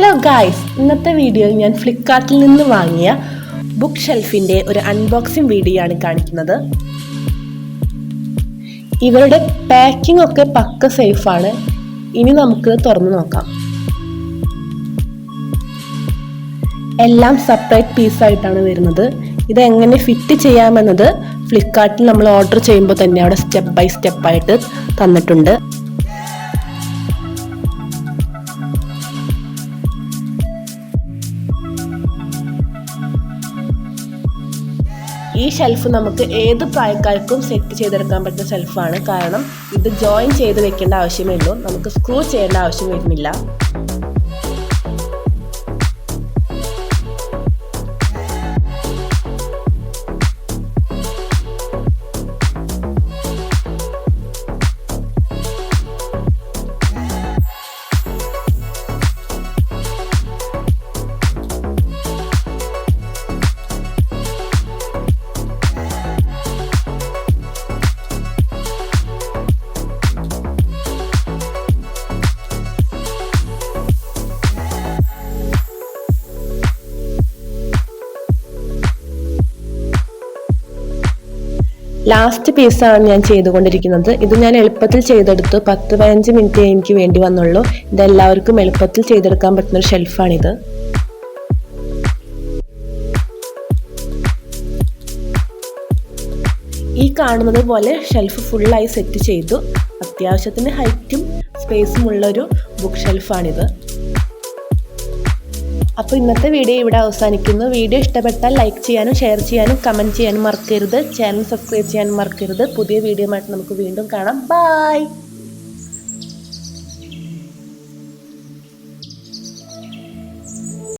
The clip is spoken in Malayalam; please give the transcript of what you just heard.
ഹലോ ഗായ്സ് ഇന്നത്തെ വീഡിയോയിൽ ഞാൻ ഫ്ലിപ്കാർട്ടിൽ നിന്ന് വാങ്ങിയ ബുക്ക് ഷെൽഫിന്റെ ഒരു അൺബോക്സിംഗ് വീഡിയോ ആണ് കാണിക്കുന്നത്. ഇവരുടെ പാക്കിംഗ് ഒക്കെ പക്ക സേഫാണ് ഇനി നമുക്ക് തുറന്നു നോക്കാം. എല്ലാം സെപ്പറേറ്റ് പീസായിട്ടാണ് വരുന്നത്. ഇത് എങ്ങനെ ഫിറ്റ് ചെയ്യാമെന്നത് ഫ്ലിപ്കാർട്ടിൽ നമ്മൾ ഓർഡർ ചെയ്യുമ്പോൾ തന്നെ അവിടെ സ്റ്റെപ്പ് ബൈ സ്റ്റെപ്പായിട്ട് തന്നിട്ടുണ്ട്. ഈ ഷെൽഫ് നമുക്ക് ഏത് പ്രായക്കാർക്കും സെറ്റ് ചെയ്തെടുക്കാൻ പറ്റുന്ന ഷെൽഫാണ് കാരണം ഇത് ജോയിൻ ചെയ്ത് വെക്കേണ്ട ആവശ്യമേ ഉള്ളൂ. നമുക്ക് സ്ക്രൂ ചെയ്യേണ്ട ആവശ്യം വരുന്നില്ല. ലാസ്റ്റ് പീസാണ് ഞാൻ ചെയ്തുകൊണ്ടിരിക്കുന്നത്. ഇത് ഞാൻ എളുപ്പത്തിൽ ചെയ്തെടുത്തു. പത്ത് പതിനഞ്ച് മിനിറ്റ് എനിക്ക് വേണ്ടി വന്നുള്ളൂ. ഇതെല്ലാവർക്കും എളുപ്പത്തിൽ ചെയ്തെടുക്കാൻ പറ്റുന്ന ഒരു ഷെൽഫാണിത് ഈ കാണുന്നത് പോലെ ഷെൽഫ് ഫുള്ളായി സെറ്റ് ചെയ്തു. അത്യാവശ്യത്തിന് ഹൈറ്റും സ്പേസും ഉള്ളൊരു ബുക്ക് ഷെൽഫാണിത് അപ്പോൾ ഇന്നത്തെ വീഡിയോ ഇവിടെ അവസാനിക്കുന്നു. വീഡിയോ ഇഷ്ടപ്പെട്ടാൽ ലൈക്ക് ചെയ്യാനും ഷെയർ ചെയ്യാനും കമന്റ് ചെയ്യാനും മറക്കരുത്. ചാനൽ സബ്സ്ക്രൈബ് ചെയ്യാനും മറക്കരുത്. പുതിയ വീഡിയോ നമുക്ക് വീണ്ടും കാണാം. ബായ്